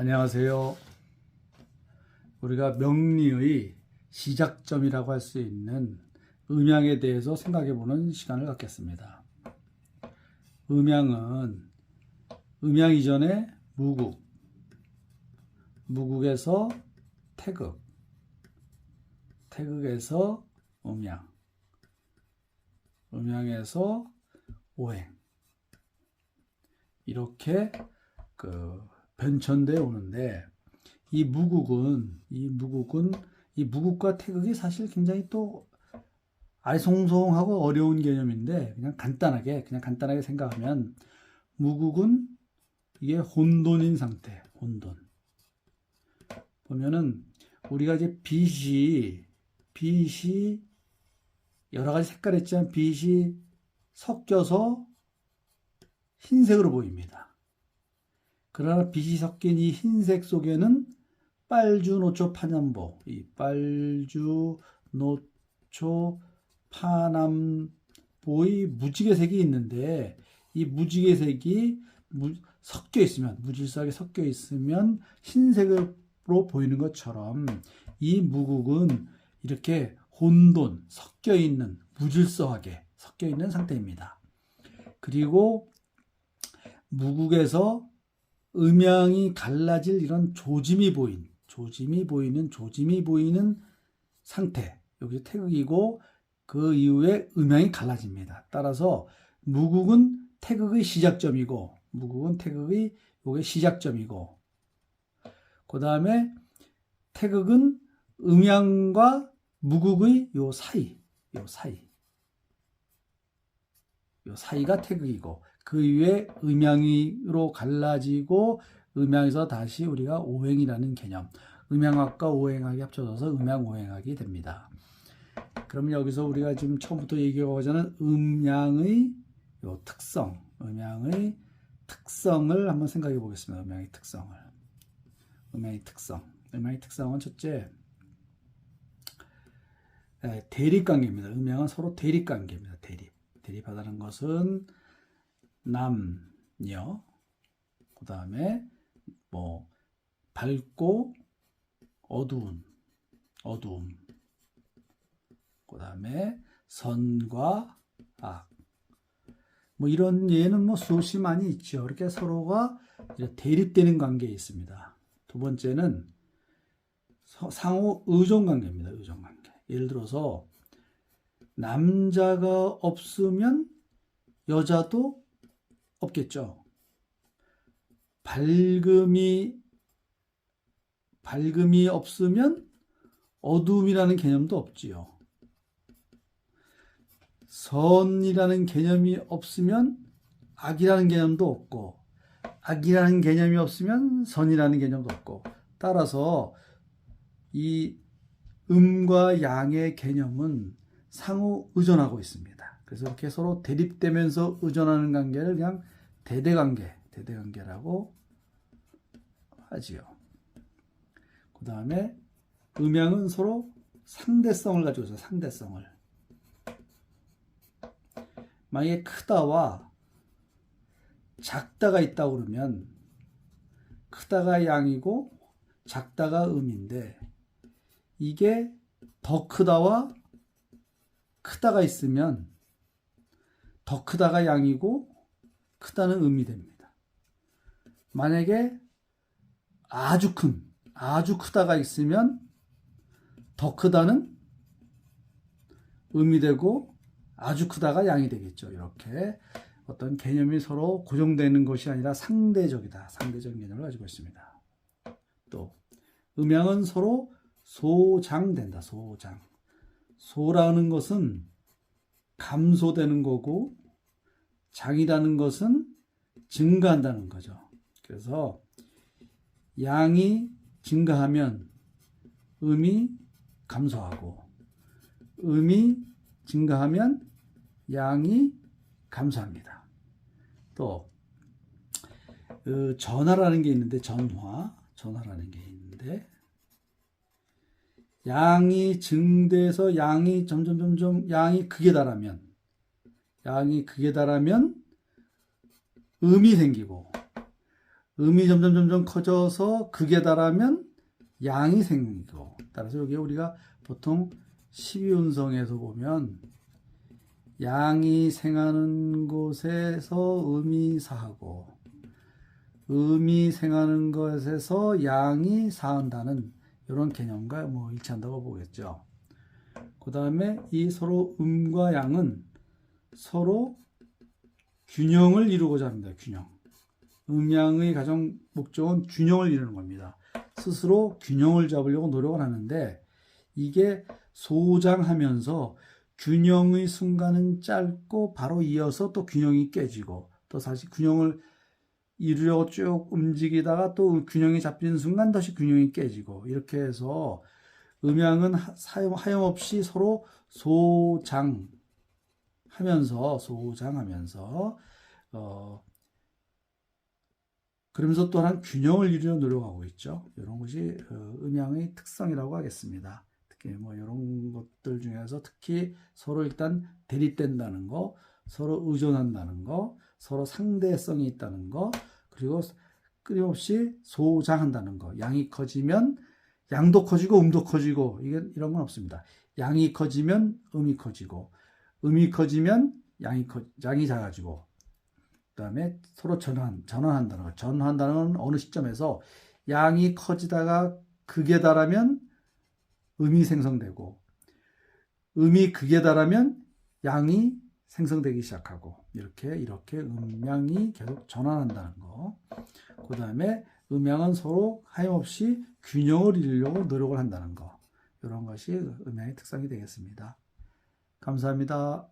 안녕하세요. 우리가 명리의 시작점이라고 할 수 있는 음양에 대해서 생각해 보는 시간을 갖겠습니다. 음양은 음양 이전에 무국, 무국에서 태극, 태극에서 음양, 음양에서 오행 이렇게 그 변천돼 오는데 이 무국은 이 무국은 이 무국과 태극이 사실 굉장히 또 아리송송하고 어려운 개념인데 그냥 간단하게 그냥 간단하게 생각하면 무국은 이게 혼돈인 상태 혼돈 보면은 우리가 이제 빛이 빛이 여러 가지 색깔 있지만 빛이 섞여서 흰색으로 보입니다. 그러나 빛이 섞인 이 흰색 속에는 빨주, 노초, 파남보, 이 빨주, 노초, 파남보의 무지개색이 있는데 이 무지개색이 무- 섞여 있으면 무질서하게 섞여 있으면 흰색으로 보이는 것처럼 이 무국은 이렇게 혼돈, 섞여 있는 무질서하게 섞여 있는 상태입니다. 그리고 무국에서 음양이 갈라질 이런 조짐이 보인, 조짐이 보이는, 조짐이 보이는 상태. 여기 태극이고 그 이후에 음양이 갈라집니다. 따라서 무국은 태극의 시작점이고, 무국은 태극의 요게 시작점이고, 그 다음에 태극은 음양과 무국의 요 사이, 요 사이. 요 사이가 태극이고, 그 이후에 음양으로 갈라지고 음양에서 다시 우리가 오행이라는 개념, 음양학과 오행학이 합쳐져서 음양오행학이 됩니다. 그럼 여기서 우리가 지금 처음부터 얘기하고자는 음양의 요 특성, 음양의 특성을 한번 생각해 보겠습니다. 음양의 특성을. 음양의 특성. 음양의 특성은 첫째, 에, 대립관계입니다. 음양은 서로 대립관계입니다. 대립. 대립하다는 것은 남녀, 그 다음에 뭐 밝고 어두운, 어두움, 그 다음에 선과 악, 뭐 이런 예는 뭐 수없이 많이 있죠. 이렇게 서로가 대립되는 관계에 있습니다. 두 번째는 서- 상호 의존 관계입니다. 의존 관계. 예를 들어서 남자가 없으면 여자도 없겠죠. 밝음이 밝음이 없으면 어두움이라는 개념도 없지요. 선이라는 개념이 없으면 악이라는 개념도 없고 악이라는 개념이 없으면 선이라는 개념도 없고 따라서 이 음과 양의 개념은 상호 의존하고 있습니다. 그래서 이렇게 서로 대립되면서 의존하는 관계를 그냥 대대관계, 대대관계라고 하지요. 그 다음에 음양은 서로 상대성을 가지고 있어요. 상대성을. 만약에 크다와 작다가 있다고 그러면 크다가 양이고 작다가 음인데 이게 더 크다와 크다가 있으면 더 크다가 양이고 크다는 음이 됩니다. 만약에 아주 큰, 아주 크다가 있으면 더 크다는 음이 되고 아주 크다가 양이 되겠죠. 이렇게 어떤 개념이 서로 고정되는 것이 아니라 상대적이다. 상대적인 개념을 가지고 있습니다. 또 음양은 서로 소장된다. 소장. 소라는 것은 감소되는 거고 장이라는 것은 증가한다는 거죠. 그래서 양이 증가하면 음이 감소하고 음이 증가하면 양이 감소합니다. 또 어, 전화라는 게 있는데 전화, 전화라는 게 있는데 양이 증대해서 양이 점점 점점 양이 극에 달하면 양이 극에 달하면 음이 생기고 음이 점점 점점 커져서 극에 달하면 양이 생기고. 따라서 여기 우리가 보통 12운성에서 보면 양이 생하는 곳에서 음이 사하고 음이 생하는 것에서 양이 사한다는 이런 개념과 뭐 일치한다고 보겠죠. 그 다음에 이 서로 음과 양은 서로 균형을 이루고자 합니다. 균형. 음양의 가장 목적은 균형을 이루는 겁니다. 스스로 균형을 잡으려고 노력을 하는데 이게 소장하면서 균형의 순간은 짧고 바로 이어서 또 균형이 깨지고 또 다시 균형을 이루려고 쭉 움직이다가 또 균형이 잡히는 순간 다시 균형이 깨지고 이렇게 해서 음양은 하- 사용 하염없이 서로 소장 하면서 소장하면서 어 그러면서 또한 균형을 이루려 노력하고 있죠. 이런 것이 어, 음양의 특성이라고 하겠습니다. 특히 뭐 이런 것들 중에서 특히 서로 일단 대립된다는 거, 서로 의존한다는 거, 서로 상대성이 있다는 거, 그리고 끊임없이 소장한다는 거. 양이 커지면 양도 커지고 음도 커지고 이게 이런 건 없습니다. 양이 커지면 음이 커지고 음이 커지면 양이 커 양이 작아지고 그다음에 서로 전환 전환한다는 거. 전환한다는 건 어느 시점에서 양이 커지다가 극에 달하면 음이 생성되고 음이 극에 달하면 양이 생성되기 시작하고 이렇게 이렇게 음양이 계속 전환한다는 거. 그 다음에 음양은 서로 하염없이 균형을 이루려고 노력을 한다는 거. 이런 것이 음양의 특성이 되겠습니다. 감사합니다.